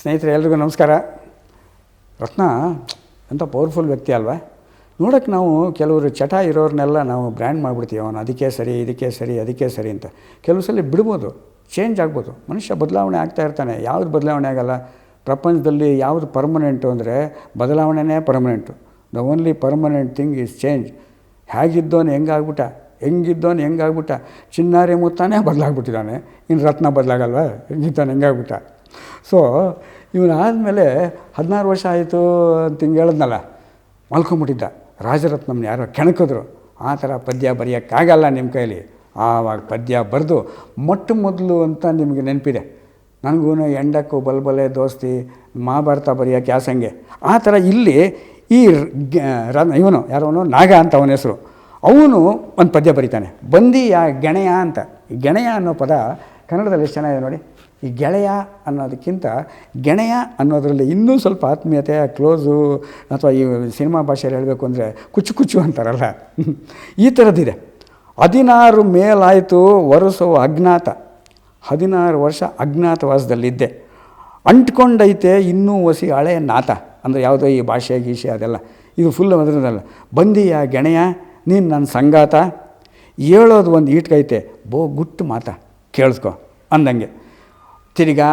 ಸ್ನೇಹಿತರೆ, ಎಲ್ರಿಗೂ ನಮಸ್ಕಾರ. ರತ್ನ ಅಂತ ಪವರ್ಫುಲ್ ವ್ಯಕ್ತಿ ಅಲ್ವಾ? ನೋಡೋಕ್ಕೆ ನಾವು ಕೆಲವರು ಚಟ ಇರೋರನ್ನೆಲ್ಲ ನಾವು ಬ್ರ್ಯಾಂಡ್ ಮಾಡಿಬಿಡ್ತೀವಿ. ಅವನು ಅದಕ್ಕೆ ಸರಿ, ಇದಕ್ಕೆ ಸರಿ, ಅದಕ್ಕೆ ಸರಿ ಅಂತ. ಕೆಲವು ಸಲ ಬಿಡ್ಬೋದು ಚೇಂಜ್ ಆಗ್ಬೋದು. ಮನುಷ್ಯ ಬದಲಾವಣೆ ಆಗ್ತಾ ಇರ್ತಾನೆ. ಯಾವುದು ಬದಲಾವಣೆ ಆಗಲ್ಲ? ಪ್ರಪಂಚದಲ್ಲಿ ಯಾವುದು ಪರ್ಮನೆಂಟು ಅಂದರೆ ಬದಲಾವಣೆನೇ permanent the only permanent thing is change ಹೇಗಿದ್ದೋನು ಹೆಂಗಾಗ್ಬಿಟ್ಟ? ಹೆಂಗಿದ್ದೋನು ಹೆಂಗಾಗ್ಬಿಟ್ಟ? ಚಿನ್ನಾರಿ ಮುತ್ತಾನೇ ಬದಲಾಗ್ಬಿಟ್ಟಿದ್ದಾನೆ. ಇನ್ನು ರತ್ನ ಬದಲಾಗಲ್ವ? ಹೆಂಗಿದ್ದಾನೆ, ಹೆಂಗಾಗ್ಬಿಟ್ಟ? ಸೊ ಇವನಾದಮೇಲೆ ಹದಿನಾರು ವರ್ಷ ಆಯಿತು ಅಂತ ಹಿಂಗೆ ಹೇಳಿದ್ನಲ್ಲ, ಮಲ್ಕೊಂಬಿಟ್ಟಿದ್ದ. ರಾಜರತ್ನಮ್ನ ಯಾರೋ ಕೆಣಕಿದ್ರು. ಆ ಥರ ಪದ್ಯ ಬರೆಯೋಕ್ಕಾಗಲ್ಲ ನಿಮ್ಮ ಕೈಲಿ. ಆವಾಗ ಪದ್ಯ ಬರೆದು ಮೊಟ್ಟ ಮೊದಲು ಅಂತ ನಿಮಗೆ ನೆನಪಿದೆ. ನನಗೂ ಎಂಡಕ್ಕೂ ಬಲ್ಬಲೆ ದೋಸ್ತಿ ಮಹಾಭಾರತ ಬರೆಯೋಕ್ಕೆ ಯಾಸಂಗೆ ಆ ಥರ ಇಲ್ಲಿ ಈ ಇವನು ಯಾರೋನು ನಾಗ ಅಂತ ಅವನ ಹೆಸರು. ಅವನು ಒಂದು ಪದ್ಯ ಬರೀತಾನೆ. ಬಂದಿ ಯಾ ಗೆಣೆಯ ಅಂತ. ಗೆಣೆಯ ಅನ್ನೋ ಪದ ಕನ್ನಡದಲ್ಲಿ ಎಷ್ಟು ಚೆನ್ನಾಗಿದೆ ನೋಡಿ. ಈ ಗೆಳೆಯ ಅನ್ನೋದಕ್ಕಿಂತ ಗೆಣೆಯ ಅನ್ನೋದರಲ್ಲಿ ಇನ್ನೂ ಸ್ವಲ್ಪ ಆತ್ಮೀಯತೆ, ಕ್ಲೋಸು ಅಥವಾ ಈ ಸಿನಿಮಾ ಭಾಷೆಯಲ್ಲಿ ಹೇಳಬೇಕು ಅಂದರೆ ಕುಚ್ಚು ಕುಚ್ಚು ಅಂತಾರಲ್ಲ. ಈ ಥರದ್ದಿದೆ ಹದಿನಾರು ಮೇಲಾಯಿತು ವರುಸೋ ಅಜ್ಞಾತ. ಹದಿನಾರು ವರ್ಷ ಅಜ್ಞಾತವಾಸದಲ್ಲಿದ್ದೆ. ಅಂಟ್ಕೊಂಡೈತೆ ಇನ್ನೂ ಹೊಸಿ ಹಳೆ ನಾತ. ಅಂದರೆ ಯಾವುದೋ ಈ ಭಾಷೆ, ಗೀಷೆ ಅದೆಲ್ಲ. ಇದು ಫುಲ್ ಅದರದಲ್ಲ ಬಂದೀಯ ಗೆಣೆಯ, ನೀನು ನನ್ನ ಸಂಗಾತ? ಹೇಳೋದು ಒಂದು ಈಟ್ಕೈತೆ ಬೋ ಗುಟ್ಟು ಮಾತ. ಕೇಳಿಸ್ಕೊ ಅಂದಂಗೆ. ತಿರ್ಗಾ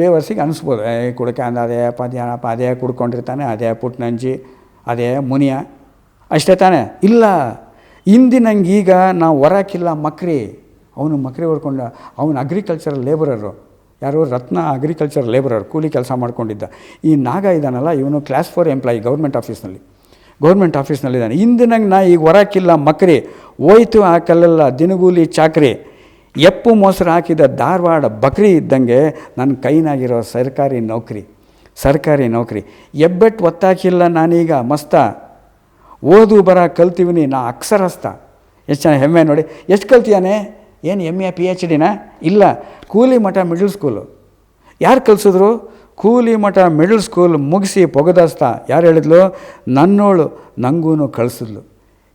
ಬೇವರ್ಸಿಗೆ ಅನಿಸ್ಬೋದು. ಏ ಕುಡ್ಕ ಅಂದ, ಅದೇ ಪದ್ಯನಪ್ಪ ಅದೇ ಕುಡ್ಕೊಂಡಿರ್ತಾನೆ, ಅದೇ ಪುಟ್ನಂಜಿ, ಅದೇ ಮುನಿಯ. ಅಷ್ಟೇ ತಾನೇ. ಇಲ್ಲ ಇಂದಿನಂಗೆ ಈಗ ನಾವು ಹೊರಕಿಲ್ಲ ಮಕ್ರಿ. ಅವನು ಮಕ್ರಿ ಹೊಡ್ಕೊಂಡ, ಅವನು ಅಗ್ರಿಕಲ್ಚರಲ್ ಲೇಬರರು ಯಾರು ರತ್ನ ಅಗ್ರಿಕಲ್ಚರ್ ಲೇಬರರ್ ಕೂಲಿ ಕೆಲಸ ಮಾಡ್ಕೊಂಡಿದ್ದ. ಈ ನಾಗ ಇದ್ದಾನಲ್ಲ ಇವನು ಕ್ಲಾಸ್ ಫೋರ್ ಎಂಪ್ಲಾಯಿ ಗೌರ್ಮೆಂಟ್ ಆಫೀಸ್ನಲ್ಲಿ ಗೌರ್ಮೆಂಟ್ ಆಫೀಸ್ನಲ್ಲಿದ್ದಾನೆ ಇಂದಿನಂಗೆ ನಾ ಈಗ ಹೊರಕಿಲ್ಲ ಮಕ್ರಿ. ಹೋಯ್ತು ಆ ಕಲ್ಲೆಲ್ಲ ದಿನಗೂಲಿ ಚಾಕ್ರಿ. ಎಪ್ಪು ಮೊಸರು ಹಾಕಿದ ಧಾರವಾಡ ಬಕ್ರಿ ಇದ್ದಂಗೆ ನನ್ನ ಕೈನಾಗಿರೋ ಸರ್ಕಾರಿ ನೌಕರಿ ಸರ್ಕಾರಿ ನೌಕರಿ. ಎಬ್ಬೆಟ್ಟು ಒತ್ತಾಕಿಲ್ಲ ನಾನೀಗ, ಮಸ್ತ. ಓದು ಬರ ಕಲ್ತೀವಿನಿ ನಾ ಅಕ್ಷರಸ್ಥ. ಎಷ್ಟು ಚೆನ್ನಾಗಿ ಹೆಮ್ಮೆ ನೋಡಿ. ಎಷ್ಟು ಕಲ್ತಿಯಾನೆ? ಏನು ಎಂ ಎ ಪಿ ಎಚ್ ಡಿನ ಇಲ್ಲ. ಕೂಲಿ ಮಠ ಮಿಡ್ಲ್ ಸ್ಕೂಲು ಯಾರು ಕಲಿಸಿದ್ರು? ಕೂಲಿ ಮಠ ಮಿಡ್ಲ್ ಸ್ಕೂಲ್ ಮುಗಿಸಿ ಪೊಗದಸ್ತ. ಯಾರು ಹೇಳಿದ್ಲು? ನನ್ನೋಳು ನನಗೂ ಕಳಿಸಿದ್ಲು.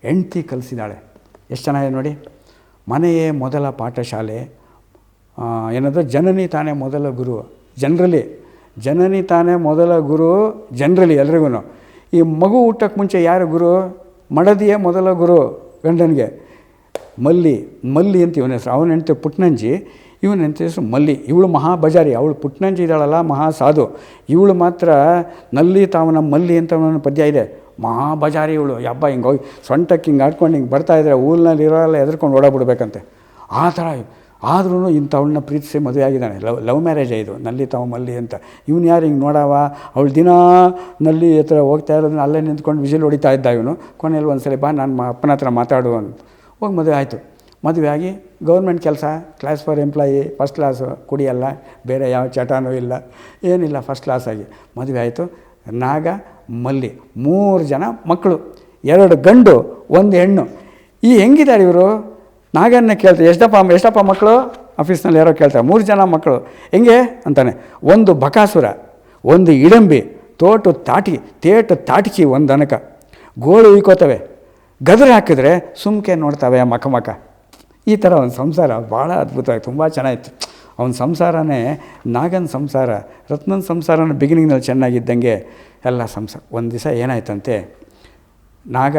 ಹೆಂಡ್ತಿ ಕಲಿಸಿದಾಳೆ. ಎಷ್ಟು ಚೆನ್ನಾಗಿದೆ ನೋಡಿ. ಮನೆಯೇ ಮೊದಲ ಪಾಠಶಾಲೆ. ಏನದು ಜನನಿ ತಾನೇ ಮೊದಲ ಗುರು. ಜನರಲಿ ಜನನಿ ತಾನೇ ಮೊದಲ ಗುರು ಜನರಲಿ ಎಲ್ರಿಗೂ ಈ ಮಗು ಊಟಕ್ಕೆ ಮುಂಚೆ ಯಾರು ಗುರು? ಮಡದಿಯೇ ಮೊದಲ ಗುರು ಗಂಡನಿಗೆ. ಮಲ್ಲಿ ಮಲ್ಲಿ ಅಂತ ಇವನ ಹೆಸರು. ಅವನ ಹೆಂಡತಿ ಪುಟ್ನಂಜಿ, ಇವನ ಹೆಂಡತಿ ಹೆಸರು ಮಲ್ಲಿ. ಇವಳು ಮಹಾ ಬಜಾರಿ ಅವಳು ಪುಟ್ನಂಜಿ ಇದ್ದಾಳಲ್ಲ ಮಹಾ ಸಾಧು ಇವಳು ಮಾತ್ರ ನಲ್ಲಿ ತಾವನ ಮಲ್ಲಿ ಅಂತ ಪದ್ಯ ಇದೆ. ಮಹಾ ಬಜಾರಿ ಇವಳು ಹಬ್ಬ ಹಿಂಗೆ ಹೋಗಿ ಸೊಂಟಕ್ಕೆ ಹಿಂಗೆ ಆಡ್ಕೊಂಡು ಹಿಂಗೆ ಬರ್ತಾಯಿದ್ರೆ ಊರಿನಲ್ಲಿ ಇರೋಲ್ಲ ಎದ್ಕೊಂಡು ಓಡಾಬಿಡ್ಬೇಕಂತೆ ಆ ಥರ ಆದ್ರೂ ಇಂಥವಳನ್ನ ಪ್ರೀತಿಸಿ ಮದುವೆ ಆಗಿದ್ದಾನೆ. ಲವ್ ಲವ್ ಮ್ಯಾರೇಜೇ ಇದು, ನಲ್ಲಿ ತಾವು ಮಲ್ಲಿ ಅಂತ. ಇವನು ಯಾರು ಹಿಂಗೆ ನೋಡವ? ಅವಳು ದಿನ ನಲ್ಲಿ ಹತ್ರ ಹೋಗ್ತಾ ಇರೋದನ್ನ ಅಲ್ಲೇ ನಿಂತ್ಕೊಂಡು ವಿಜಿಲ್ ಹೊಡಿತಾ ಇದ್ದ ಇವನು. ಕೊನೆಯಲ್ಲಿ ಒಂದು ಸಲ ಬಾ, ನಾನು ಅಪ್ಪನ ಹತ್ರ ಮಾತಾಡು ಅಂತ. ಹೋಗಿ ಮದುವೆ ಆಯಿತು. ಮದುವೆ ಆಗಿ ಗೌರ್ಮೆಂಟ್ ಕೆಲಸ class four employee first class ಕುಡಿಯಲ್ಲ, ಬೇರೆ ಯಾವ ಚಟನೂ ಇಲ್ಲ, ಏನಿಲ್ಲ ಫಸ್ಟ್ ಕ್ಲಾಸಾಗಿ ಮದುವೆ ಆಯಿತು. ನಾಗ ಮಲ್ಲಿ ಮೂರು ಜನ ಮಕ್ಕಳು, ಎರಡು ಗಂಡು, ಒಂದು ಹೆಣ್ಣು. ಈ ಹೆಂಗಿದ್ದಾರೆ ಇವರು? ನಾಗಣ್ಣ ಕೇಳ್ತಾರೆ, ಎಷ್ಟಪ್ಪ ಎಷ್ಟಪ್ಪ ಮಕ್ಕಳು? ಆಫೀಸ್ನಲ್ಲಿ ಯಾರೋ ಕೇಳ್ತಾರೆ, ಮೂರು ಜನ ಮಕ್ಕಳು. ಹೆಂಗೆ? ಅಂತಾನೆ, ಒಂದು ಬಕಾಸುರ, ಒಂದು ಇಡಂಬಿ, ತೋಟು ತಾಟಿ ತೇಟು ತಾಟಿಕಿ ಒಂದು ದನಕ ಗೋಳು ಉಯ್ಕೋತವೆ ಗದ್ರೆ ಹಾಕಿದ್ರೆ ಸುಮ್ಕೆ ನೋಡ್ತವೆ ಮಕ ಈ ಥರ ಒಂದು ಸಂಸಾರ ಭಾಳ ಅದ್ಭುತವಾಗಿ, ತುಂಬ ಚೆನ್ನಾಗಿತ್ತು. ಅವನ ಸಂಸಾರನೇ ನಾಗನ ಸಂಸಾರ, ರತ್ನನ ಸಂಸಾರನ ಬಿಗಿನಿಂಗ್ನಲ್ಲಿ ಚೆನ್ನಾಗಿದ್ದಂಗೆ ಎಲ್ಲ ಸಂಸಾರ. ಒಂದು ದಿವಸ ಏನಾಯ್ತಂತೆ? ನಾಗ,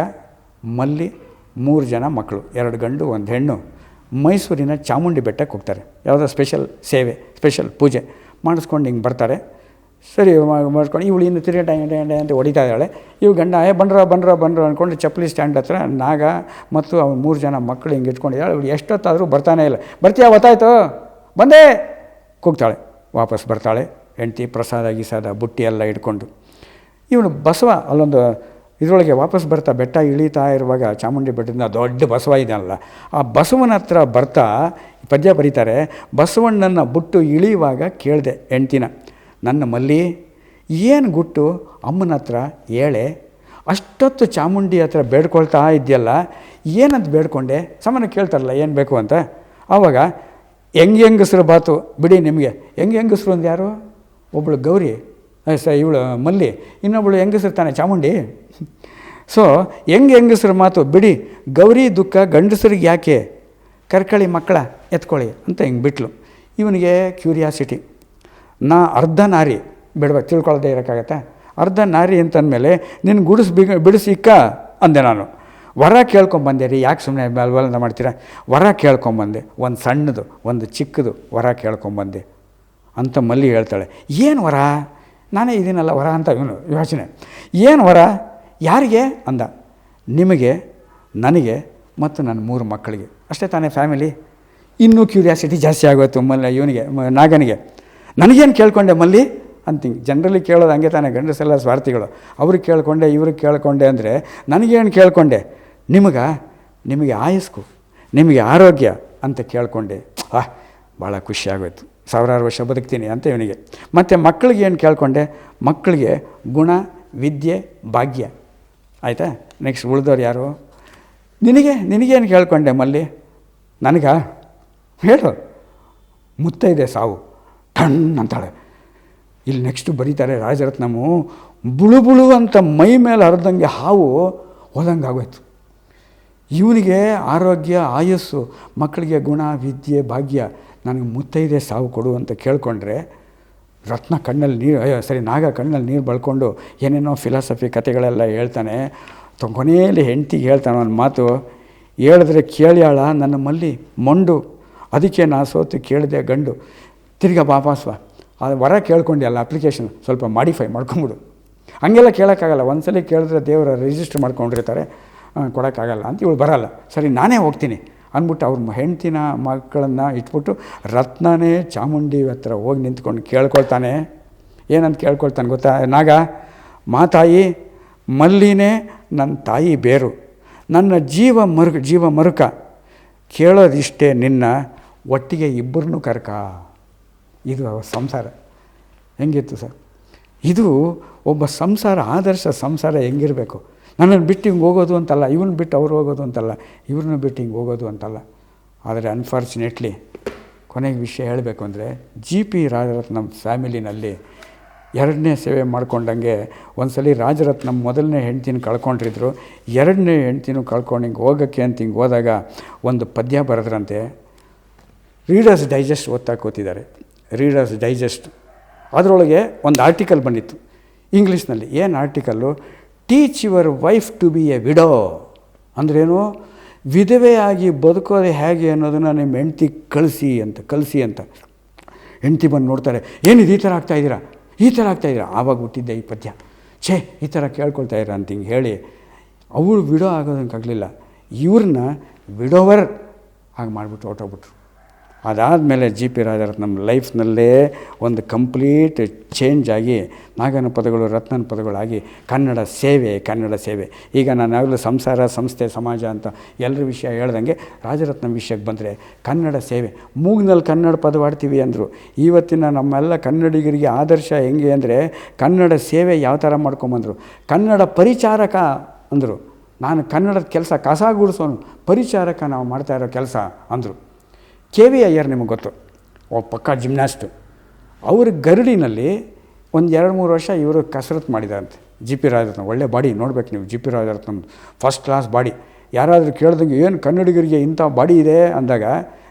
ಮಲ್ಲಿ, ಮೂರು ಜನ ಮಕ್ಕಳು ಎರಡು ಗಂಡು, ಒಂದು ಹೆಣ್ಣು. ಮೈಸೂರಿನ ಚಾಮುಂಡಿ ಬೆಟ್ಟಕ್ಕೆ ಹೋಗ್ತಾರೆ. ಯಾವುದೋ ಸ್ಪೆಷಲ್ ಸೇವೆ ಸ್ಪೆಷಲ್ ಪೂಜೆ. ಮಾಡಿಸ್ಕೊಂಡು ಹಿಂಗೆ ಬರ್ತಾರೆ. ಸರಿ ಮಾಡ್ಕೊಂಡು ಇವಳು ಇನ್ನು ತಿರುಗಿ ಡೈ ಅಂತ ಹೊಡಿತಾ ಇದ್ದಾಳೆ. ಇವು ಗಂಡ, ಏ ಬಂಡ್ರ ಬಂಡ್ರ ಬಂಡ್ರ ಅಂದ್ಕೊಂಡು ಚಪ್ಪಲಿ ಸ್ಟ್ಯಾಂಡ್ ಹತ್ರ ನಾಗ ಮತ್ತು ಅವ್ನು ಮೂರು ಜನ ಮಕ್ಕಳು ಹಿಂಗೆ ಇಟ್ಕೊಂಡಿದ್ದಾಳೆ. ಇವಳು ಎಷ್ಟೊತ್ತಾದರೂ ಬರ್ತಾನೆ ಇಲ್ಲ. ಬರ್ತೀಯಾ, ಗೊತ್ತಾಯ್ತು? ಬಂದೇ ಕೂಗ್ತಾಳೆ, ವಾಪಸ್ ಬರ್ತಾಳೆ. ಹೆಂಡ್ತಿ ಪ್ರಸಾದ, ಗಿಸಾದ, ಬುಟ್ಟಿ ಎಲ್ಲ ಇಟ್ಕೊಂಡು. ಇವನು ಬಸವ ಅಲ್ಲೊಂದು ಇದರೊಳಗೆ ವಾಪಸ್ ಬರ್ತಾ ಬೆಟ್ಟ ಇಳೀತಾ ಇರುವಾಗ ಚಾಮುಂಡಿ ಬೆಟ್ಟದಿಂದ ದೊಡ್ಡ ಬಸವ ಇದೆಯಲ್ಲ ಆ ಬಸವನ ಹತ್ರ ಬರ್ತಾ ಪದ್ಯ ಬರೀತಾರೆ, ಬಸವಣ್ಣನ ಬುಟ್ಟು ಇಳಿಯುವಾಗ ಕೇಳಿದೆ ಹೆಂಡ್ತಿನ, ನನ್ನ ಮಲ್ಲಿ, ಏನು ಗುಟ್ಟು ಅಮ್ಮನ ಹತ್ರ ಹೇಳೆ, ಅಷ್ಟೊತ್ತು ಚಾಮುಂಡಿ ಹತ್ರ ಬೇಡ್ಕೊಳ್ತಾ ಇದೆಯಲ್ಲ ಏನಂತ ಬೇಡ್ಕೊಂಡೆ? ಸಾಮಾನ್ಯ ಕೇಳ್ತಾರಲ್ಲ, ಏನು ಬೇಕು ಅಂತ? ಆವಾಗ ಹೆಂಗೆ ಹೆಂಗಸರು ಬಾತು? ಬಿಡಿ ನಿಮಗೆ. ಹೆಂಗೆ ಹೆಂಗಸರು ಒಂದು ಯಾರು? ಒಬ್ಬಳು ಗೌರಿ. ಸ, ಇವಳು ಮಲ್ಲಿ. ಇನ್ನೊಬ್ಬಳು ಹೆಂಗಸರು ತಾನೆ, ಚಾಮುಂಡಿ. ಸೊ, ಹೆಂಗೆ ಹೆಂಗಸರು ಮಾತು? ಬಿಡಿ, ಗೌರಿ ದುಃಖ ಗಂಡಸರಿಗೆ ಯಾಕೆ? ಕರ್ಕಳಿ ಮಕ್ಕಳ ಎತ್ಕೊಳ್ಳಿ ಅಂತ ಹಿಂಗೆ ಬಿಟ್ಲು. ಇವನಿಗೆ ಕ್ಯೂರಿಯಾಸಿಟಿ. ನಾ ಅರ್ಧ ನಾರಿ. ಬಿಡ್ಬೇಕು ತಿಳ್ಕೊಳ್ಳೋದೇ ಇರೋಕ್ಕಾಗತ್ತೆ? ಅರ್ಧ ನಾರಿ ಅಂತಂದಮೇಲೆ ನಿನ್ನ ಗುಡಿಸ್ ಬಿಗ ಬಿಡಿಸಿಕ್ಕ ಅಂದೆ ನಾನು. ವರ ಕೇಳ್ಕೊಂಬಂದೆ ರೀ, ಯಾಕೆ ಸುಮ್ಮನೆ ಬಲಬಲದ ಮಾಡ್ತೀರಾ? ವರ ಕೇಳ್ಕೊಂಬಂದೆ ಒಂದು ಸಣ್ಣದು, ಒಂದು ಚಿಕ್ಕದು ವರ ಕೇಳ್ಕೊಂಬಂದೆ ಅಂತ ಮಲ್ಲಿ ಹೇಳ್ತಾಳೆ, ಏನು ವರ? ನಾನೇ ಇದೀನಲ್ಲ ವರ ಅಂತ ಇವನು ಯೋಚನೆ. ಏನು ವರ? ಯಾರಿಗೆ? ಅಂದ, ನಿಮಗೆ, ನನಗೆ ಮತ್ತು ನನ್ನ ಮೂರು ಮಕ್ಕಳಿಗೆ. ಅಷ್ಟೇ ತಾನೇ ಫ್ಯಾಮಿಲಿ? ಇನ್ನೂ ಕ್ಯೂರಿಯಾಸಿಟಿ ಜಾಸ್ತಿ ಆಗೋಯ್ತು ಮಲ್ಲ, ಇವನಿಗೆ ನಾಗನಿಗೆ. ನನಗೇನು ಕೇಳ್ಕೊಂಡೆ ಮಲ್ಲಿ? ಅಂತೀನಿ. ಜನರಲ್ಲಿ ಕೇಳೋದು ಹಂಗೆ ತಾನೇ ಗಂಡಸೆಲ್ಲ ಸ್ವಾರ್ಥಿಗಳು. ಅವ್ರಿಗೆ ಕೇಳ್ಕೊಂಡೆ ಇವ್ರಿಗೆ ಕೇಳ್ಕೊಂಡೆ ಅಂದರೆ ನನಗೇನು ಕೇಳ್ಕೊಂಡೆ? ನಿಮಗೆ ನಿಮಗೆ ಆಯಸ್ಕು, ನಿಮಗೆ ಆರೋಗ್ಯ ಅಂತ ಕೇಳ್ಕೊಂಡೆ. ಆ ಭಾಳ ಖುಷಿಯಾಗೋಯ್ತು ಸಾವಿರಾರು ವರ್ಷ ಬದುಕ್ತೀನಿ ಅಂತ ಇವನಿಗೆ. ಮತ್ತು ಮಕ್ಕಳಿಗೆ ಏನು ಕೇಳ್ಕೊಂಡೆ? ಮಕ್ಕಳಿಗೆ ಗುಣ, ವಿದ್ಯೆ, ಭಾಗ್ಯ. ಆಯಿತಾ? ನೆಕ್ಸ್ಟ್ ಉಳಿದವ್ರು ಯಾರು? ನಿನಗೆ, ನಿನಗೇನು ಕೇಳ್ಕೊಂಡೆ ಮಲ್ಲಿ? ನನಗ? ಹೇಳು. ಮುತ್ತೈದೆ ಸಾವು. ಟಣ್ ಅಂತಾಳೆ ಇಲ್ಲಿ ನೆಕ್ಸ್ಟು ಬರೀತಾರೆ ರಾಜರತ್ನಮು, ಬುಳು ಬುಳು ಅಂತ ಮೈ ಮೇಲೆ ಹರಿದಂಗೆ ಹಾವು ಹೋದಂಗೆ ಆಗೋಯ್ತು. ಇವನಿಗೆ ಆರೋಗ್ಯ, ಆಯಸ್ಸು, ಮಕ್ಕಳಿಗೆ ಗುಣ, ವಿದ್ಯೆ, ಭಾಗ್ಯ, ನನಗೆ ಮುತ್ತೈದೆ ಸಾವು ಕೊಡು ಅಂತ ಕೇಳಿಕೊಂಡ್ರೆ, ರತ್ನ ಕಣ್ಣಲ್ಲಿ ನೀರು, ಅಯ್ಯೋ, ಸರಿ, ನಾಗ ಕಣ್ಣಲ್ಲಿ ನೀರು ಬಳ್ಕೊಂಡು ಏನೇನೋ ಫಿಲಾಸಫಿ ಕಥೆಗಳೆಲ್ಲ ಹೇಳ್ತಾನೆ ಕೊನೆಯಲ್ಲಿ ಹೆಂಡ್ತಿಗೆ ಹೇಳ್ತಾನೆ ಒಂದು ಮಾತು, ಹೇಳಿದ್ರೆ ಕೇಳ್ಯಾಳ, ನನ್ನ ಮಲ್ಲಿ, ಮೊಂಡು, ಅದಕ್ಕೆ ನಾ ಸೋತು ಕೇಳಿದೆ ಗಂಡು, ತಿರ್ಗಾ ವಾಪಸ್ವ ಅದು ವರ ಅಲ್ಲ ಅಪ್ಲಿಕೇಶನ್ ಸ್ವಲ್ಪ ಮಾಡಿಫೈ ಮಾಡ್ಕೊಂಬಿಡು. ಹಂಗೆಲ್ಲ ಕೇಳೋಕ್ಕಾಗಲ್ಲ. ಒಂದ್ಸಲಿ ಕೇಳಿದ್ರೆ ದೇವರ ರಿಜಿಸ್ಟರ್ ಮಾಡ್ಕೊಂಡಿರ್ತಾರೆ. ಕೊಡೋಕ್ಕಾಗಲ್ಲ ಅಂತ ಇವಳು ಬರಲ್ಲ. ಸರಿ, ನಾನೇ ಹೋಗ್ತೀನಿ ಅಂದ್ಬಿಟ್ಟು ಅವ್ರ ಹೆಂಡ್ತಿನ ಮಕ್ಕಳನ್ನು ಇಟ್ಬಿಟ್ಟು ರತ್ನನೇ ಚಾಮುಂಡಿ ಹತ್ರ ಹೋಗಿ ನಿಂತ್ಕೊಂಡು ಕೇಳ್ಕೊಳ್ತಾನೆ. ಏನಂತ ಕೇಳ್ಕೊಳ್ತಾನೆ ಗೊತ್ತಾ? ನಾಗ ಮಾತಾಯಿ ಮಲ್ಲಿನೇ ನನ್ನ ತಾಯಿ ಬೇರು. ನನ್ನ ಜೀವ ಮರುಕ ಜೀವ ಮರುಕ ಕೇಳೋದಿಷ್ಟೇ ನಿನ್ನ, ಒಟ್ಟಿಗೆ ಇಬ್ಬರನ್ನೂ ಕರ್ಕ. ಇದು ಸಂಸಾರ. ಹೆಂಗಿತ್ತು ಸರ್? ಇದು ಒಬ್ಬ ಸಂಸಾರ, ಆದರ್ಶ ಸಂಸಾರ ಹೆಂಗಿರಬೇಕು? ನನ್ನನ್ನು ಬಿಟ್ಟು ಹಿಂಗೆ ಹೋಗೋದು ಅಂತಲ್ಲ ಇವನ್ನ ಬಿಟ್ಟು ಅವ್ರು ಹೋಗೋದು ಅಂತಲ್ಲ, ಇವ್ರನ್ನ ಬಿಟ್ಟು ಹಿಂಗೆ ಹೋಗೋದು ಅಂತಲ್ಲ. ಆದರೆ ಅನ್ಫಾರ್ಚುನೇಟ್ಲಿ ಕೊನೆಗೆ ವಿಷಯ ಹೇಳಬೇಕು ಅಂದರೆ ಜಿ ಪಿ ರಾಜರತ್ನಂ ಫ್ಯಾಮಿಲಿನಲ್ಲಿ ಎರಡನೇ ಸೇವೆ ಮಾಡ್ಕೊಂಡಂಗೆ ಒಂದ್ಸಲಿ ರಾಜರತ್ನಂ ಮೊದಲನೇ ಹೆಂಡ್ತಿನ ಕಳ್ಕೊಂಡಿದ್ರು. ಎರಡನೇ ಹೆಂಡ್ತಿನೂ ಕಳ್ಕೊಂಡು ಹಿಂಗೆ ಹೋಗೋಕ್ಕೆ ಅಂತ ಹಿಂಗೆ ಹೋದಾಗ ಒಂದು ಪದ್ಯ ಬರೆದ್ರಂತೆ. ರೀಡರ್ಸ್ ಡೈಜೆಸ್ಟ್ ಓದ್ತಾ ಕೂತಿದ್ದಾರೆ. ರೀಡರ್ಸ್ ಡೈಜೆಸ್ಟ್ ಅದರೊಳಗೆ ಒಂದು ಆರ್ಟಿಕಲ್ ಬಂದಿತ್ತು. ಇಂಗ್ಲೀಷ್ನಲ್ಲಿ ಏನು article teach your wife to be a widow ಅಂದ್ರೇನು? ವಿಧವೆಯಾಗಿ ಬದುಕೋದು ಹೇಗೆ ಅನ್ನೋದನ್ನು ನಿಮ್ಮ ಹೆಂಡ್ತಿ ಕಳಿಸಿ ಅಂತ ಕಳಿಸಿ ಅಂತ. ಹೆಂಡ್ತಿ ಬಂದು ನೋಡ್ತಾರೆ, ಏನಿದು ಈ ಥರ ಆಗ್ತಾಯಿದ್ದೀರಾ ಈ ಥರ ಆಗ್ತಾಯಿದ್ದೀರಾ ಆವಾಗ ಹುಟ್ಟಿದ್ದೆ ಈ ಪದ್ಯ. ಛೇ, ಈ ಥರ ಕೇಳ್ಕೊಳ್ತಾ ಇರ ಅಂತ ಹಿಂಗೆ ಹೇಳಿ, ಅವಳು ವಿಡೋ ಆಗೋದಕ್ಕಾಗಲಿಲ್ಲ ಇವ್ರನ್ನ ವಿಡೋವರ್ ಹಾಗೆ ಮಾಡಿಬಿಟ್ಟು ಹೊರಟೋಗ್ಬಿಟ್ರು. ಅದಾದಮೇಲೆ ಜಿ ಪಿ ರಾಜರತ್ನಂ ಲೈಫ್ನಲ್ಲೇ ಒಂದು ಕಂಪ್ಲೀಟ್ ಚೇಂಜ್ ಆಗಿ ನಾಗನ ಪದಗಳು, ರತ್ನನ ಪದಗಳಾಗಿ ಕನ್ನಡ ಸೇವೆ ಕನ್ನಡ ಸೇವೆ. ಈಗ ನಾನು ಸಂಸಾರ, ಸಂಸ್ಥೆ, ಸಮಾಜ ಅಂತ ಎಲ್ಲರ ವಿಷಯ ಹೇಳ್ದಂಗೆ ರಾಜರತ್ನ ವಿಷಯಕ್ಕೆ ಬಂದರೆ ಕನ್ನಡ ಸೇವೆ. ಮೂಗಿನಲ್ಲಿ ಕನ್ನಡ ಪದವಾಡ್ತೀವಿ ಅಂದರು. ಇವತ್ತಿನ ನಮ್ಮೆಲ್ಲ ಕನ್ನಡಿಗರಿಗೆ ಆದರ್ಶ ಹೆಂಗೆ ಅಂದರೆ ಕನ್ನಡ ಸೇವೆ ಯಾವ ಥರ ಮಾಡ್ಕೊಂಬಂದರು. ಕನ್ನಡ ಪರಿಚಾರಕ ಅಂದರು. ನಾನು ಕನ್ನಡದ ಕೆಲಸ ಕಸ ಗುಡಿಸೋನು. ಪರಿಚಾರಕ ನಾವು ಮಾಡ್ತಾ ಇರೋ ಕೆಲಸ ಅಂದರು. ಕೆ ವಿ ಅಯ್ಯರ್ ನಿಮಗೆ ಗೊತ್ತು. ಒಬ್ಬ ಪಕ್ಕ ಜಿಮ್ನಾಸ್ಟು. ಅವ್ರ ಗರಡಿನಲ್ಲಿ ಒಂದು ಎರಡು ಮೂರು ವರ್ಷ ಇವರು ಕಸರತ್ತು ಮಾಡಿದಾರಂತೆ. ಜಿ ಪಿ ರಾಜರತ್ನ, ಒಳ್ಳೆ ಬಾಡಿ, ನೋಡ್ಬೇಕು ನೀವು G P Rajaratna first class body. ಯಾರಾದರೂ ಕೇಳಿದಂಗೆ, ಏನು ಕನ್ನಡಿಗರಿಗೆ ಇಂಥ ಬಾಡಿ ಇದೆ? ಅಂದಾಗ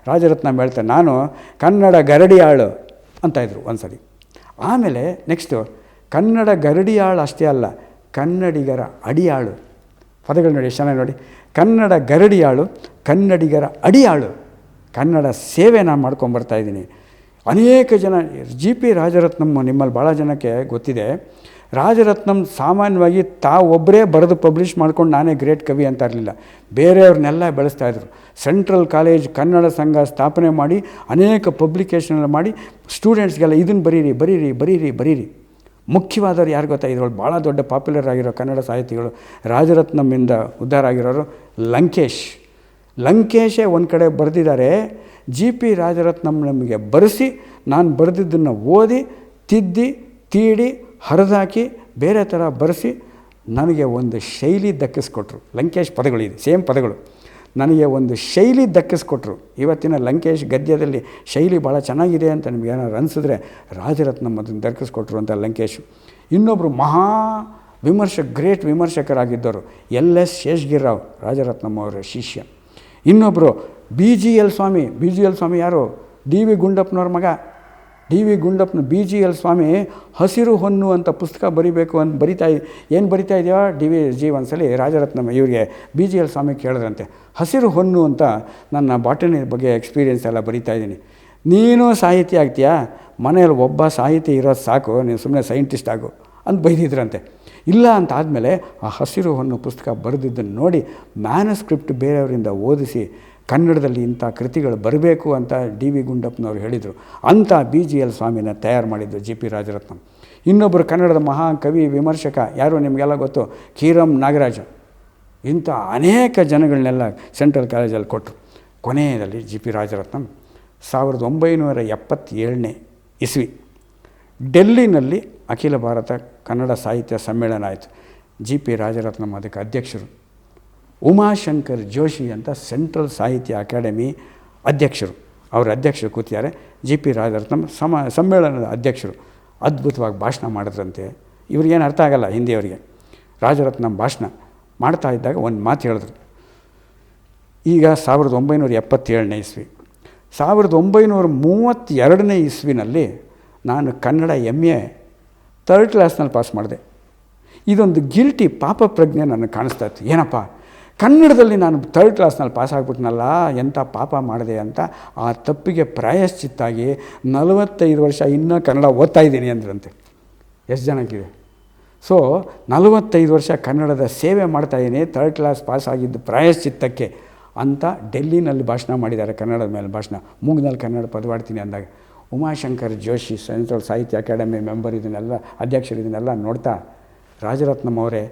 ರಾಜರತ್ನ ಹೇಳ್ತಾರೆ, ನಾನು ಕನ್ನಡ ಗರಡಿಯಾಳು ಅಂತ ಇದ್ರು ಒಂದು ಸರಿ ಆಮೇಲೆ ನೆಕ್ಸ್ಟು ಕನ್ನಡ ಗರಡಿಯಾಳು ಅಷ್ಟೇ ಅಲ್ಲ, ಕನ್ನಡಿಗರ ಅಡಿಯಾಳು ಪದಗಳು ನೋಡಿ ಚೆನ್ನಾಗಿ ನೋಡಿ. ಕನ್ನಡ ಗರಡಿಯಾಳು ಕನ್ನಡಿಗರ ಅಡಿಯಾಳು ಕನ್ನಡ ಸೇವೆ ನಾನು ಮಾಡ್ಕೊಂಬರ್ತಾ ಇದ್ದೀನಿ. ಅನೇಕ ಜನ, ಜಿ ಪಿ ರಾಜರತ್ನಮ್ಮ ನಿಮ್ಮಲ್ಲಿ ಭಾಳ ಜನಕ್ಕೆ ಗೊತ್ತಿದೆ. ರಾಜರತ್ನಂ ಸಾಮಾನ್ಯವಾಗಿ ತಾವೊಬ್ಬರೇ ಬರೆದು ಪಬ್ಲಿಷ್ ಮಾಡ್ಕೊಂಡು ನಾನೇ ಗ್ರೇಟ್ ಕವಿ ಅಂತ ಇರಲಿಲ್ಲ. ಬೇರೆಯವ್ರನ್ನೆಲ್ಲ ಬೆಳೆಸ್ತಾಯಿದ್ರು ಸೆಂಟ್ರಲ್ ಕಾಲೇಜ್ ಕನ್ನಡ ಸಂಘ ಸ್ಥಾಪನೆ ಮಾಡಿ, ಅನೇಕ ಪಬ್ಲಿಕೇಶನ್ ಮಾಡಿ, ಸ್ಟೂಡೆಂಟ್ಸ್ಗೆಲ್ಲ ಇದನ್ನು ಬರೀರಿ ಬರೀರಿ ಬರೀರಿ ಬರೀರಿ. ಮುಖ್ಯವಾದವ್ರು ಯಾರು ಗೊತ್ತಾ? ಇದ್ರೊಳಗೆ ಭಾಳ ದೊಡ್ಡ ಪಾಪ್ಯುಲರ್ ಆಗಿರೋ ಕನ್ನಡ ಸಾಹಿತಿಗಳು ರಾಜರತ್ನಮ್ಮಿಂದ ಉದ್ಧಾರ ಆಗಿರೋರು ಲಂಕೇಶ್. ಲಂಕೇಶೇ ಒಂದು ಕಡೆ ಬರೆದಿದ್ದಾರೆ, ಜಿ ಪಿ ರಾಜರತ್ನಂ ನಮಗೆ ಬರೆಸಿ, ನಾನು ಬರೆದಿದ್ದನ್ನು ಓದಿ, ತಿದ್ದಿ, ತೀಡಿ, ಹರಿದಾಕಿ, ಬೇರೆ ಥರ ಬರೆಸಿ ನನಗೆ ಒಂದು ಶೈಲಿ ದಕ್ಕಿಸ್ಕೊಟ್ರು. ಲಂಕೇಶ್ ಪದಗಳು ಇದೆ ಸೇಮ್ ಪದಗಳು. ನನಗೆ ಒಂದು ಶೈಲಿ ದಕ್ಕಿಸ್ಕೊಟ್ರು. ಇವತ್ತಿನ ಲಂಕೇಶ್ ಗದ್ಯದಲ್ಲಿ ಶೈಲಿ ಭಾಳ ಚೆನ್ನಾಗಿದೆ ಅಂತ ನಿಮ್ಗೆ ಏನಾದ್ರು ಅನಿಸಿದ್ರೆ ರಾಜರತ್ನಂ ಅದನ್ನು ದಕ್ಕಿಸ್ಕೊಟ್ರು ಅಂತ ಲಂಕೇಶ್. ಇನ್ನೊಬ್ಬರು ಮಹಾ ವಿಮರ್ಶಕ, ಗ್ರೇಟ್ ವಿಮರ್ಶಕರಾಗಿದ್ದರು ಎಲ್ ಎಸ್ ಶೇಷ್ಗಿರಾವ್ ರಾಜರತ್ನಂ ಅವರ ಶಿಷ್ಯ. ಇನ್ನೊಬ್ಬರು B G L Swami B G L Swami ಯಾರು? ಡಿ ವಿ ಗುಂಡಪ್ಪನವ್ರ ಮಗ. D V ಗುಂಡಪ್ಪನ B G L Swami Hasiru Honnu ಅಂತ ಪುಸ್ತಕ ಬರಿಬೇಕು ಅಂತ ಬರಿತಾ ಏನು ಬರಿತಾ ಇದೆಯೋ? ಡಿ ವಿ ಜಿ ಒಂದ್ಸಲಿ ರಾಜರತ್ನಮ್ಮ ಇವರಿಗೆ ಬಿ ಜಿ ಎಲ್ ಸ್ವಾಮಿ ಕೇಳಿದ್ರಂತೆ. ಹಸಿರು ಹೊನ್ನು ಅಂತ ನನ್ನ ಬಾಟನಿ ಬಗ್ಗೆ ಎಕ್ಸ್ಪೀರಿಯೆನ್ಸ್ ಎಲ್ಲ ಬರಿತಾ ಇದ್ದೀನಿ. ನೀನು ಸಾಹಿತಿ ಆಗ್ತೀಯಾ? ಮನೆಯಲ್ಲಿ ಒಬ್ಬ ಸಾಹಿತಿ ಇರೋದು ಸಾಕು. ನೀನು ಸುಮ್ಮನೆ ಸೈಂಟಿಸ್ಟ್ ಆಗು ಅಂತ ಬೈದಿದ್ರಂತೆ. ಇಲ್ಲ ಅಂತ ಆದಮೇಲೆ ಆ ಹಸಿರು ಹೊನ್ನು ಪುಸ್ತಕ ಬರೆದಿದ್ದನ್ನು ನೋಡಿ ಮ್ಯಾನಸ್ಕ್ರಿಪ್ಟ್ ಬೇರೆಯವರಿಂದ ಓದಿಸಿ ಕನ್ನಡದಲ್ಲಿ ಇಂಥ ಕೃತಿಗಳು ಬರಬೇಕು ಅಂತ ಡಿ ವಿ ಗುಂಡಪ್ಪನವರು ಹೇಳಿದರು. ಅಂಥ ಬಿ ಜಿ ಎಲ್ ಸ್ವಾಮಿನ ತಯಾರು ಮಾಡಿದ್ದು ಜಿ ಪಿ ರಾಜರತ್ನಂ. ಇನ್ನೊಬ್ಬರು ಕನ್ನಡದ ಮಹಾ ಕವಿ, ವಿಮರ್ಶಕ, ಯಾರು ನಿಮಗೆಲ್ಲ ಗೊತ್ತು? ಕೀರಂ ನಾಗರಾಜ. ಇಂಥ ಅನೇಕ ಜನಗಳನ್ನೆಲ್ಲ ಸೆಂಟ್ರಲ್ ಕಾಲೇಜಲ್ಲಿ ಕೊಟ್ಟರು. ಕೊನೆಯದಲ್ಲಿ ಜಿ ಪಿ ರಾಜರತ್ನಂ. ಸಾವಿರದ ಒಂಬೈನೂರ ಎಪ್ಪತ್ತೇಳನೇ ಇಸ್ವಿ. ಡೆಲ್ಲಿನಲ್ಲಿ ಅಖಿಲ ಭಾರತ ಕನ್ನಡ ಸಾಹಿತ್ಯ ಸಮ್ಮೇಳನ ಆಯಿತು. ಜಿ ಪಿ ರಾಜರತ್ನಂ ಅದಕ್ಕೆ ಅಧ್ಯಕ್ಷರು ಉಮಾಶಂಕರ್ ಜೋಶಿ ಅಂತ ಸೆಂಟ್ರಲ್ ಸಾಹಿತ್ಯ ಅಕಾಡೆಮಿ ಅಧ್ಯಕ್ಷರು. ಅವರ ಅಧ್ಯಕ್ಷರು ಕೂತಿದ್ದಾರೆ. ಜಿ ಪಿ ರಾಜರತ್ನಂ ಸಮ, ಸಮ್ಮೇಳನದ ಅಧ್ಯಕ್ಷರು. ಅದ್ಭುತವಾಗಿ ಭಾಷಣ ಮಾಡಿದ್ರಂತೆ. ಇವ್ರಿಗೇನು ಅರ್ಥ ಆಗಲ್ಲ ಹಿಂದಿಯವರಿಗೆ. ರಾಜರತ್ನಂ ಭಾಷಣ ಮಾಡ್ತಾ ಇದ್ದಾಗ ಒಂದು ಮಾತು ಹೇಳಿದ್ರು. ಈಗ ಸಾವಿರದ ಒಂಬೈನೂರ ಎಪ್ಪತ್ತೇಳನೇ ಇಸ್ವಿ. ಸಾವಿರದ ಒಂಬೈನೂರ ಮೂವತ್ತೆರಡನೇ ಇಸ್ವಿನಲ್ಲಿ ನಾನು ಕನ್ನಡ ಎಂ ಎ ತರ್ಡ್ ಕ್ಲಾಸ್ನಲ್ಲಿ ಪಾಸ್ ಮಾಡಿದೆ. ಇದೊಂದು ಗಿಲ್ಟಿ ಪಾಪ ಪ್ರಜ್ಞೆ ನನಗೆ ಕಾಣಿಸ್ತಾ ಇತ್ತು. ಏನಪ್ಪ? ಕನ್ನಡದಲ್ಲಿ ನಾನು ತರ್ಡ್ ಕ್ಲಾಸ್ನಲ್ಲಿ ಪಾಸ್ ಆಗ್ಬಿಟ್ನಲ್ಲ ಎಂಥ ಪಾಪ ಮಾಡಿದೆ ಅಂತ ಆ ತಪ್ಪಿಗೆ ಪ್ರಾಯಶ್ಚಿತ್ತಾಗಿ ನಲವತ್ತೈದು ವರ್ಷ ಇನ್ನೂ ಕನ್ನಡ ಓದ್ತಾ ಇದ್ದೀನಿ ಅಂದ್ರಂತೆ. ಎಷ್ಟು ಜನಕ್ಕಿದೆ ಸೊ ನಲವತ್ತೈದು ವರ್ಷ ಕನ್ನಡದ ಸೇವೆ ಮಾಡ್ತಾಯಿದ್ದೀನಿ ತರ್ಡ್ ಕ್ಲಾಸ್ ಪಾಸ್ ಆಗಿದ್ದು ಪ್ರಾಯಶ್ಚಿತ್ತಕ್ಕೆ ಅಂತ ಡೆಲ್ಲಿನಲ್ಲಿ ಭಾಷಣ ಮಾಡಿದ್ದಾರೆ ಕನ್ನಡದ ಮೇಲೆ ಭಾಷಣ. ಮೂಗ್ನಲ್ಲಿ ಕನ್ನಡ ಪದವಾಡ್ತೀನಿ ಅಂದಾಗ. Umashankar Joshi central Sahitya academy member ಇದನ್ನೆಲ್ಲ, ಅಧ್ಯಕ್ಷರು ಇದನ್ನೆಲ್ಲ ನೋಡ್ತಾ ರಾಜರತ್ನಂ ಅವರೇ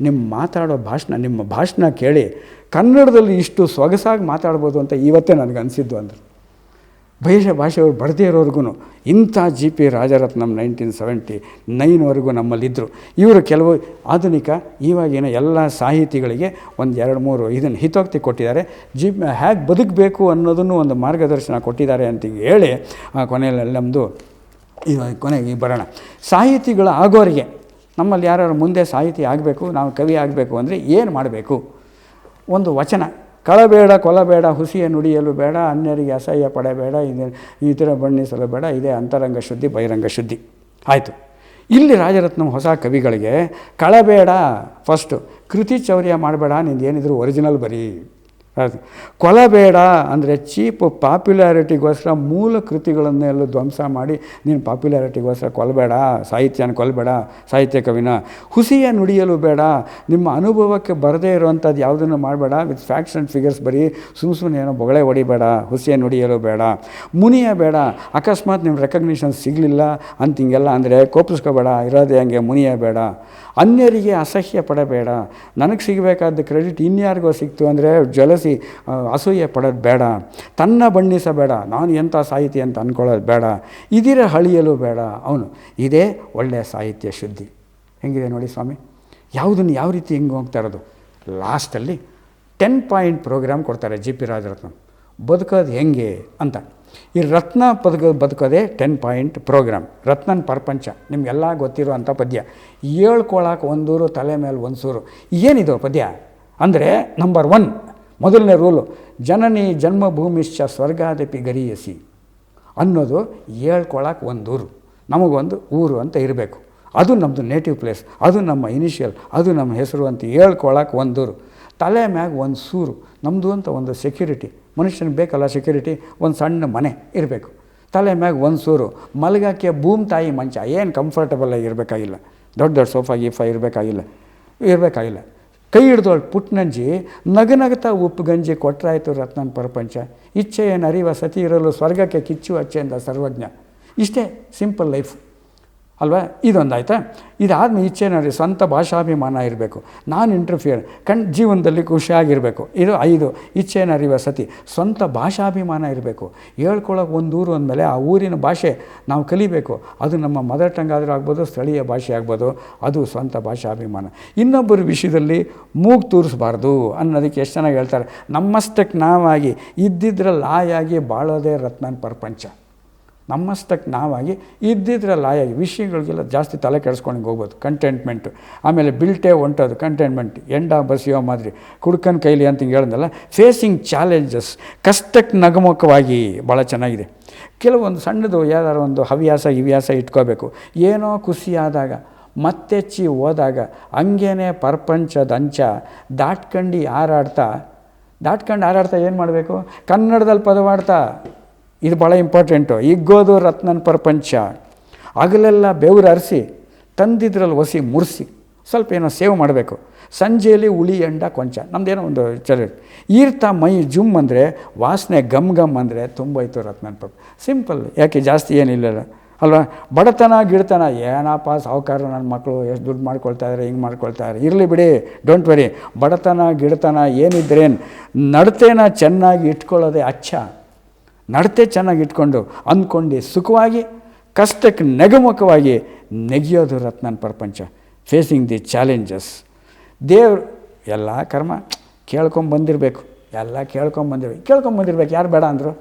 ನಿಮ್ಮ ಮಾತಾಡೋ ಭಾಷಣ, ನಿಮ್ಮ ಭಾಷಣ ಕೇಳಿ ಕನ್ನಡದಲ್ಲಿ ಇಷ್ಟು ಸೊಗಸಾಗಿ ಮಾತಾಡ್ಬೋದು ಅಂತ ಇವತ್ತೇ ನನಗೆ ಅನಿಸಿದ್ದು ಅಂದರು. ಬಹಿಷ, ಭಾಷೆಯವರು ಬರದೇ ಇರೋರ್ಗು ಇಂಥ G P Rajaratnam nineteen seventy ನೈನ್ವರೆಗೂ ನಮ್ಮಲ್ಲಿದ್ದರು ಇವರು ಕೆಲವು ಆಧುನಿಕ ಇವಾಗಿನ ಎಲ್ಲ ಸಾಹಿತಿಗಳಿಗೆ ಒಂದು ಎರಡು ಮೂರು ಇದನ್ನು ಹಿತೋಕ್ತಿ ಕೊಟ್ಟಿದ್ದಾರೆ. ಜಿ ಹೇಗೆ ಬದುಕಬೇಕು ಅನ್ನೋದನ್ನು ಒಂದು ಮಾರ್ಗದರ್ಶನ ಕೊಟ್ಟಿದ್ದಾರೆ ಅಂತ ಹೇಳಿ ಆ ಕೊನೆಯಲ್ಲಿ ನಮ್ಮದು ಕೊನೆಗೆ ಬರೋಣ. ಸಾಹಿತಿಗಳು ಆಗೋರಿಗೆ, ನಮ್ಮಲ್ಲಿ ಯಾರು ಮುಂದೆ ಸಾಹಿತಿ ಆಗಬೇಕು, ನಾವು ಕವಿ ಆಗಬೇಕು ಅಂದರೆ ಏನು ಮಾಡಬೇಕು? ಒಂದು ವಚನ. ಕಳಬೇಡ, ಕೊಲಬೇಡ ಹುಸಿಯ ನುಡಿಯಲು ಬೇಡ, ಅನ್ಯರಿಗೆ ಅಸಹ್ಯ ಪಡಬೇಡ, ಇದೆ ಈ ಥರ ಬಣ್ಣಿಸಲು ಬೇಡ, ಇದೇ ಅಂತರಂಗ ಶುದ್ಧಿ, ಬಹಿರಂಗ ಶುದ್ಧಿ. ಆಯಿತು. ಇಲ್ಲಿ ರಾಜರತ್ನಂ ಹೊಸ ಕವಿಗಳಿಗೆ ಕಳಬೇಡ ಫಸ್ಟು ಕೃತಿ ಚೌರ್ಯ ಮಾಡಬೇಡ ನಿಂದು ಏನಿದ್ರು ಒರಿಜಿನಲ್ ಬರೀ. ಅದು ಕೊಲಬೇಡ ಅಂದರೆ ಚೀಪ್ ಪಾಪ್ಯುಲಾರಿಟಿಗೋಸ್ಕರ ಮೂಲ ಕೃತಿಗಳನ್ನೆಲ್ಲ ಧ್ವಂಸ ಮಾಡಿ, ನೀನು ಪಾಪ್ಯುಲಾರಿಟಿಗೋಸ್ಕರ ಕೊಲ್ಲಬೇಡ ಸಾಹಿತ್ಯನ ಕೊಲಬೇಡ, ಸಾಹಿತ್ಯ ಕವಿನ ಹುಸಿಯ ನುಡಿಯಲು ಬೇಡ, ನಿಮ್ಮ ಅನುಭವಕ್ಕೆ ಬರದೇ ಇರುವಂಥದ್ದು ಯಾವುದನ್ನು ಮಾಡಬೇಡ ವಿತ್ ಫ್ಯಾಕ್ಟ್ಸ್ ಆ್ಯಂಡ್ ಫಿಗರ್ಸ್ ಬರೀ ಸುಮ್ಮ ಸುಮ್ಮನೆ ಏನೋ ಬೊಗಳೆ ಹೊಡಿಬೇಡ, ಹುಸಿಯ ನುಡಿಯಲು ಬೇಡ, ಮುನಿಯ ಬೇಡ, ಅಕಸ್ಮಾತ್ ನಿಮ್ಮ ರೆಕಗ್ನಿಷನ್ ಸಿಗಲಿಲ್ಲ ಅಂತ ಹಿಂಗೆಲ್ಲ ಅಂದರೆ ಕೋಪಿಸ್ಕೋಬೇಡ, ಇರೋದೇ ಹಂಗೆ ಮುನಿಯ ಬೇಡ, ಅನ್ಯರಿಗೆ ಅಸಹ್ಯ ಪಡಬೇಡ, ನನಗೆ ಸಿಗಬೇಕಾದ ಕ್ರೆಡಿಟ್ ಇನ್ಯಾರಿಗೋ ಸಿಕ್ತು ಅಂದರೆ ಜಲಸಿ ಅಸೂಯೆ ಪಡೋದು ಬೇಡ, ತನ್ನ ಬಣ್ಣಿಸಬೇಡ ನಾನು ಎಂಥ ಸಾಹಿತಿ ಅಂತ ಅಂದ್ಕೊಳ್ಳೋದು ಬೇಡ, ಇದಿರ ಹಳಿಯಲು ಬೇಡ. ಅವನು, ಇದೇ ಒಳ್ಳೆಯ ಸಾಹಿತ್ಯ ಶುದ್ಧಿ. ಹೆಂಗಿದೆ ನೋಡಿ ಸ್ವಾಮಿ, ಯಾವುದನ್ನು ಯಾವ ರೀತಿ ಹೆಂಗೆ ಹೋಗ್ತಾ ಇರೋದು? ಲಾಸ್ಟಲ್ಲಿ ಟೆನ್ ಪಾಯಿಂಟ್ ಪ್ರೋಗ್ರಾಮ್ ಕೊಡ್ತಾರೆ ಜಿ ಪಿ ರಾಜರತ್ನಂ. ಬದುಕೋದು ಹೆಂಗೆ ಅಂತ. ಈ ರತ್ನ ಪದಕ ಬದುಕೋದೇ ಟೆನ್ ಪಾಯಿಂಟ್ ಪ್ರೋಗ್ರಾಮ್ ರತ್ನನ್ ಪ್ರಪಂಚ, ನಿಮಗೆಲ್ಲ ಗೊತ್ತಿರುವಂಥ ಪದ್ಯ. ಹೇಳ್ಕೊಳಕ್ಕೆ ಒಂದೂರು ತಲೆ ಮೇಲೆ ಒಂದು ಸೂರು. ಏನಿದು ಪದ್ಯ? ಅಂದರೆ ನಂಬರ್ ಒನ್ ಮೊದಲನೇ ರೂಲು, ಜನನಿ ಜನ್ಮಭೂಮಿಶ್ಚ ಸ್ವರ್ಗಾದಪಿ ಗರಿಯಸಿ ಅನ್ನೋದು ಹೇಳ್ಕೊಳಕ್ಕೆ ಒಂದು ಊರು. ನಮಗೊಂದು ಊರು ಅಂತ ಇರಬೇಕು. ಅದು ನಮ್ಮದು ನೇಟಿವ್ ಪ್ಲೇಸ್ ಅದು ನಮ್ಮ ಇನಿಷಿಯಲ್ ಅದು ನಮ್ಮ ಹೆಸರು ಅಂತ ಹೇಳ್ಕೊಳಕ್ಕೆ ಒಂದೂರು ತಲೆ ಮ್ಯಾಗ ಒಂದು ಸೂರು ನಮ್ಮದು ಅಂತ ಒಂದು ಸೆಕ್ಯೂರಿಟಿ ಮನುಷ್ಯನಿಗೆ ಬೇಕಲ್ಲ ಸೆಕ್ಯೂರಿಟಿ ಒಂದು ಸಣ್ಣ ಮನೆ ಇರಬೇಕು. ತಲೆ ಮ್ಯಾಗ ಒಂದು ಸೂರು, ಮಲಗಕ್ಕೆ ಭೂಮಿ ತಾಯಿ ಮಂಚ. ಏನು ಕಂಫರ್ಟಬಲ್ ಆಗಿರಬೇಕಾಗಿಲ್ಲ ದೊಡ್ಡ ದೊಡ್ಡ ಸೋಫಾ ಗೀಫಾ ಇರಬೇಕಾಗಿಲ್ಲ. ಇರಬೇಕಾಗಿಲ್ಲ. ಕೈ ಹಿಡ್ದೋಳು ಪುಟ್ನಂಜಿ ನಗನಗ್ತಾ ಉಪ್ಪು ಗಂಜಿ ಕೊಟ್ಟರಾಯ್ತು ರತ್ನನ್ ಪ್ರಪಂಚ. ಇಚ್ಛೆ ಏನು ಅರಿವ ಸತಿ ಇರಲು ಸ್ವರ್ಗಕ್ಕೆ ಕಿಚ್ಚು ಅಚ್ಚೆಂದ ಸರ್ವಜ್ಞ. ಇಷ್ಟೇ ಸಿಂಪಲ್ ಲೈಫ್ ಅಲ್ವಾ? ಇದೊಂದು ಆಯಿತಾ ಇದಾದ್ಮೇಲೆ ಇಚ್ಛೆ ನೋಡಿ ಸ್ವಂತ ಭಾಷಾಭಿಮಾನ ಇರಬೇಕು. ನಾನು ಇಂಟರ್ಫಿಯರ್ ಕಣ್, ಜೀವನದಲ್ಲಿ ಖುಷಿಯಾಗಿರಬೇಕು. ಇದು ಐದು. ಇಚ್ಛೆನರಿ ವಸತಿ. ಸತಿ ಸ್ವಂತ ಭಾಷಾಭಿಮಾನ ಇರಬೇಕು. ಹೇಳ್ಕೊಳ್ಳೋಕೆ ಒಂದು ಊರು ಅಂದಮೇಲೆ ಆ ಊರಿನ ಭಾಷೆ ನಾವು ಕಲಿಬೇಕು. ಅದು ನಮ್ಮ ಮದರ್ ಟಂಗ್ ಆದರೂ ಆಗ್ಬೋದು, ಸ್ಥಳೀಯ ಭಾಷೆ ಆಗ್ಬೋದು. ಅದು ಸ್ವಂತ ಭಾಷಾಭಿಮಾನ. ಇನ್ನೊಬ್ಬರ ವಿಷಯದಲ್ಲಿ ಮೂಗು ತೂರಿಸಬಾರ್ದು ಅನ್ನೋದಕ್ಕೆ ಎಷ್ಟು ಚೆನ್ನಾಗಿ ಹೇಳ್ತಾರೆ ನಮ್ಮಷ್ಟಕ್ಕೆ ನಾವಾಗಿ ಇದ್ದಿದ್ರಲ್ಲಿ ಆಯಾಗಿ ಬಾಳೋದೇ ರತ್ನನ್ ಪ್ರಪಂಚ. ನಮ್ಮಷ್ಟಕ್ಕೆ ನಾವಾಗಿ ಇದ್ದಿದ್ರೆ ಲಾಯಾಗಿ. ವಿಷಯಗಳಿಗೆಲ್ಲ ಜಾಸ್ತಿ ತಲೆ ಕೆಡಿಸ್ಕೊಂಡು ಹೋಗ್ಬೋದು. ಕಂಟೆಂಟ್ಮೆಂಟು ಆಮೇಲೆ ಬಿಲ್ಟೇ ಹೊಂಟೋದು. ಕಂಟೆಂಟ್ಮೆಂಟ್ ಎಂಡ ಬಸಿಯೋ ಮಾದರಿ. ಕುಡ್ಕನ್ ಕೈಲಿ ಅಂತ ಹಿಂಗೆ ಫೇಸಿಂಗ್ ಚಾಲೆಂಜಸ್ ಕಷ್ಟಕ್ಕೆ ನಗಮುಖವಾಗಿ ಭಾಳ ಚೆನ್ನಾಗಿದೆ. ಕೆಲವೊಂದು ಸಣ್ಣದು ಯಾವ್ದಾರು ಒಂದು ಹವ್ಯಾಸ ಇವ್ಯಾಸ ಇಟ್ಕೋಬೇಕು. ಏನೋ ಖುಷಿಯಾದಾಗ ಮತ್ತೆಚ್ಚಿ ಹೋದಾಗ, ಹಂಗೇನೆ ಪ್ರಪಂಚದ ಅಂಚ ದಾಟ್ಕಂಡು ಹಾರಾಡ್ತಾ ದಾಟ್ಕಂಡು ಹಾರಾಡ್ತಾ ಏನು ಮಾಡಬೇಕು? ಕನ್ನಡದಲ್ಲಿ ಪದವಾಡ್ತಾ. ಇದು ಭಾಳ ಇಂಪಾರ್ಟೆಂಟು. ಇಗ್ಗೋದು ರತ್ನನ ಪ್ರಪಂಚ ಹಗಲೆಲ್ಲ ಬೆವ್ರು ಅರಿಸಿ, ತಂದಿದ್ರಲ್ಲಿ ಒಸಿ ಮುರಿಸಿ, ಸ್ವಲ್ಪ ಏನೋ ಸೇವ್ ಮಾಡಬೇಕು. ಸಂಜೆಯಲ್ಲಿ ಹುಳಿ, ಎಂಡ, ಕೊಂಚ ನಮ್ಮದೇನೋ ಒಂದು ಚಳಿ ಈರ್ತಾ, ಮೈ, ಜುಮ್ ಅಂದರೆ ವಾಸನೆ, ಗಮ್ ಗಮ್ ಅಂದರೆ ತುಂಬಾಯ್ತು ರತ್ನನ ಪ್ರಪ. ಸಿಂಪಲ್, ಯಾಕೆ ಜಾಸ್ತಿ ಏನಿಲ್ಲ ಅಲ್ವಾ? ಬಡತನ, ಗಿಡತನ, ಏನಪ್ಪ ಸಾಹುಕಾರ ನನ್ನ ಮಕ್ಕಳು ಎಷ್ಟು ದುಡ್ಡು ಮಾಡ್ಕೊಳ್ತಾ ಇದ್ದಾರೆ ಹಿಂಗೆ ಮಾಡ್ಕೊಳ್ತಾ ಇದಾರೆ. ಇರಲಿ ಬಿಡಿ ಡೋಂಟ್ ವರಿ ಬಡತನ, ಗಿಡತನ ಏನಿದ್ರೇನು, ನಡತೆನ ಚೆನ್ನಾಗಿ ಇಟ್ಕೊಳ್ಳೋದೇ ಅಚ್ಚ. ನಡತೆ ಚೆನ್ನಾಗಿ ಇಟ್ಕೊಂಡು ಅಂದ್ಕೊಂಡು ಸುಖವಾಗಿ, ಕಷ್ಟಕ್ಕೆ ನೆಗಮುಖವಾಗಿ ನೆಗೆಯೋದು ರತ್ನನ ಪ್ರಪಂಚ. ಫೇಸಿಂಗ್ ದಿ ಚಾಲೆಂಜಸ್ ದೇವ್ರು, ಎಲ್ಲ ಕರ್ಮ ಕೇಳ್ಕೊಂಬಂದಿರಬೇಕು ಎಲ್ಲ ಕೇಳ್ಕೊಂಬಂದಿರ್ಬೇಕು ಕೇಳ್ಕೊಂಬಂದಿರ್ಬೇಕು ಯಾರು ಬೇಡ ಅಂದರು?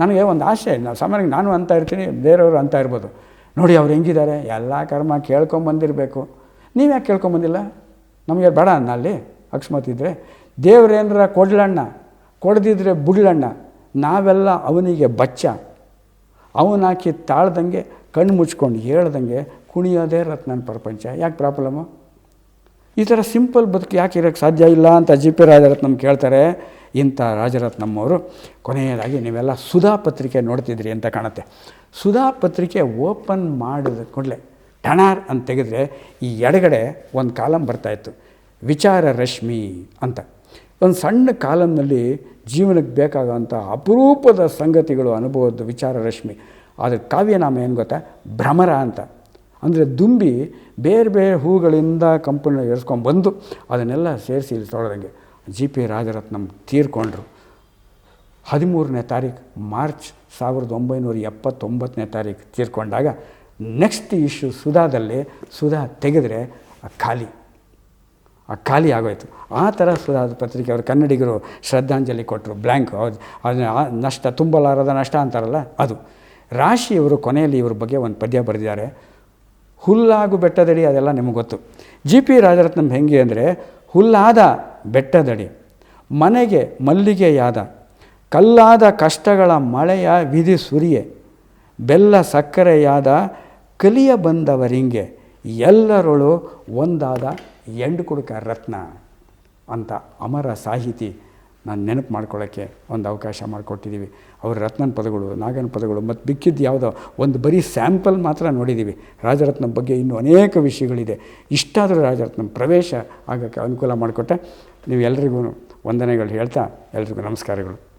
ನನಗೆ ಒಂದು ಆಸೆ. ನಾವು ಸಾಮಾನ್ಯ ನಾನು ಅಂತ ಇರ್ತೀನಿ, ಬೇರೆಯವರು ಅಂತ ಇರ್ಬೋದು. ನೋಡಿ ಅವ್ರು ಹೆಂಗಿದ್ದಾರೆ? ಎಲ್ಲ ಕರ್ಮ ಕೇಳ್ಕೊಂಬಂದಿರಬೇಕು ನೀವು ಯಾಕೆ ಕೇಳ್ಕೊಂಬಂದಿಲ್ಲ ನಮಗೆ ಬೇಡ ಅನ್ನ ಅಲ್ಲಿ? ಅಕಸ್ಮಾತ್ ಇದ್ದರೆ ದೇವ್ರೇನರ ಕೊಡ್ಲಣ್ಣ? ಕೊಡದಿದ್ರೆ ಬುಡ್ಲಣ್ಣ? ನಾವೆಲ್ಲ ಅವನಿಗೆ ಬಚ್ಚ. ಅವನಾಕಿ ತಾಳ್ದಂಗೆ, ಕಣ್ಣು ಮುಚ್ಕೊಂಡು ಹೇಳ್ದಂಗೆ, ಕುಣಿಯೋದೇ ರತ್ನ ಪ್ರಪಂಚ. ಯಾಕೆ ಪ್ರಾಬ್ಲಮ್ಮು ಈ ಥರ ಸಿಂಪಲ್ ಬದುಕು ಯಾಕೆ ಇರೋಕ್ಕೆ ಸಾಧ್ಯ ಇಲ್ಲ ಅಂತ ಜಿ ಪಿ ರಾಜರತ್ನಮ್ ಕೇಳ್ತಾರೆ. ಇಂಥ ರಾಜರತ್ನಮ್ಮವರು, ಕೊನೆಯದಾಗಿ ನೀವೆಲ್ಲ ಸುಧಾ ಪತ್ರಿಕೆ ನೋಡ್ತಿದ್ರಿ ಅಂತ ಕಾಣುತ್ತೆ. ಸುಧಾ ಪತ್ರಿಕೆ ಓಪನ್ ಮಾಡಿದ ಕೂಡಲೇ ಟಣಾರ್ ಅಂತ ತೆಗೆದ್ರೆ ಈ ಎಡಗಡೆ ಒಂದು ಕಾಲಂ ಬರ್ತಾಯಿತ್ತು ವಿಚಾರ ರಶ್ಮಿ ಅಂತ. ಒಂದು ಸಣ್ಣ ಕಾಲಮ್ನಲ್ಲಿ ಜೀವನಕ್ಕೆ ಬೇಕಾಗುವಂಥ ಅಪರೂಪದ ಸಂಗತಿಗಳು, ಅನುಭವದ ವಿಚಾರ ರಶ್ಮಿ. ಅದರ ಕಾವ್ಯನಾಮ ಏನು ಗೊತ್ತಾ? ಭ್ರಮರ ಅಂತ. ಅಂದರೆ ದುಂಬಿ ಬೇರೆ ಬೇರೆ ಹೂಗಳಿಂದ ಕಂಪನಿ ಎರ್ಸ್ಕೊಂಡ್ಬಂದು ಅದನ್ನೆಲ್ಲ ಸೇರಿಸಿ ಇಲ್ಲಿ ತೊಳೆದಂಗೆ ಜಿ ಪಿ ರಾಜರತ್ನಂ ತೀರ್ಕೊಂಡ್ರು. ಹದಿಮೂರನೇ ತಾರೀಕು ಮಾರ್ಚ್ ಸಾವಿರದ ಒಂಬೈನೂರ ಎಪ್ಪತ್ತೊಂಬತ್ತನೇ ತಾರೀಕು ತೀರ್ಕೊಂಡಾಗ ನೆಕ್ಸ್ಟ್ ಇಶ್ಯೂ ಸುಧಾದಲ್ಲಿ, ಸುಧಾ ತೆಗೆದರೆ ಖಾಲಿ. ಖಾಲಿ ಆಗೋಯ್ತು. ಆ ಥರ ಪತ್ರಿಕೆ ಅವರು ಕನ್ನಡಿಗರು ಶ್ರದ್ಧಾಂಜಲಿ ಕೊಟ್ಟರು ಬ್ಲ್ಯಾಂಕ್ ಆ ನಷ್ಟ ತುಂಬಲಾರದ ನಷ್ಟ ಅಂತಾರಲ್ಲ ಅದು. ರಾಶಿಯವರು ಕೊನೆಯಲ್ಲಿ ಇವ್ರ ಬಗ್ಗೆ ಒಂದು ಪದ್ಯ ಬರೆದಿದ್ದಾರೆ. ಹುಲ್ಲಾಗು ಬೆಟ್ಟದಡಿ, ಅದೆಲ್ಲ ನಿಮಗೆ ಗೊತ್ತು. ಜಿ ಪಿ ರಾಜರತ್ನಂ ಹೆಂಗೆ ಅಂದರೆ, ಹುಲ್ಲಾದ ಬೆಟ್ಟದಡಿ, ಮನೆಗೆ ಮಲ್ಲಿಗೆಯಾದ, ಕಲ್ಲಾದ ಕಷ್ಟಗಳ ಮಳೆಯ ವಿಧಿ ಸುರಿಯೆ, ಬೆಲ್ಲ ಸಕ್ಕರೆಯಾದ ಕಲಿಯ ಬಂದವರಿಂಗೆ ಎಲ್ಲರೊಳು ಒಂದಾದ ಎಂಡು ಕುಡುಕ ರತ್ನ ಅಂತ ಅಮರ ಸಾಹಿತಿ ನಾನು ನೆನಪು ಮಾಡ್ಕೊಳ್ಳೋಕ್ಕೆ ಒಂದು ಅವಕಾಶ ಮಾಡಿಕೊಟ್ಟಿದ್ದೀವಿ ಅವ್ರ ರತ್ನನ ಪದಗಳು, ನಾಗನ ಪದಗಳು ಮತ್ತು ಬಿಕ್ಕಿದ್ದು ಯಾವುದೋ ಒಂದು ಬರೀ ಸ್ಯಾಂಪಲ್ ಮಾತ್ರ ನೋಡಿದ್ದೀವಿ ರಾಜರತ್ನ ಬಗ್ಗೆ ಇನ್ನೂ ಅನೇಕ ವಿಷಯಗಳಿದೆ. ಇಷ್ಟಾದರೂ ರಾಜರತ್ನಂ ಪ್ರವೇಶ ಆಗೋಕ್ಕೆ ಅನುಕೂಲ ಮಾಡಿಕೊಟ್ಟೆ ನೀವು ಎಲ್ರಿಗೂ ವಂದನೆಗಳು ಹೇಳ್ತಾ ಎಲ್ರಿಗೂ ನಮಸ್ಕಾರಗಳು.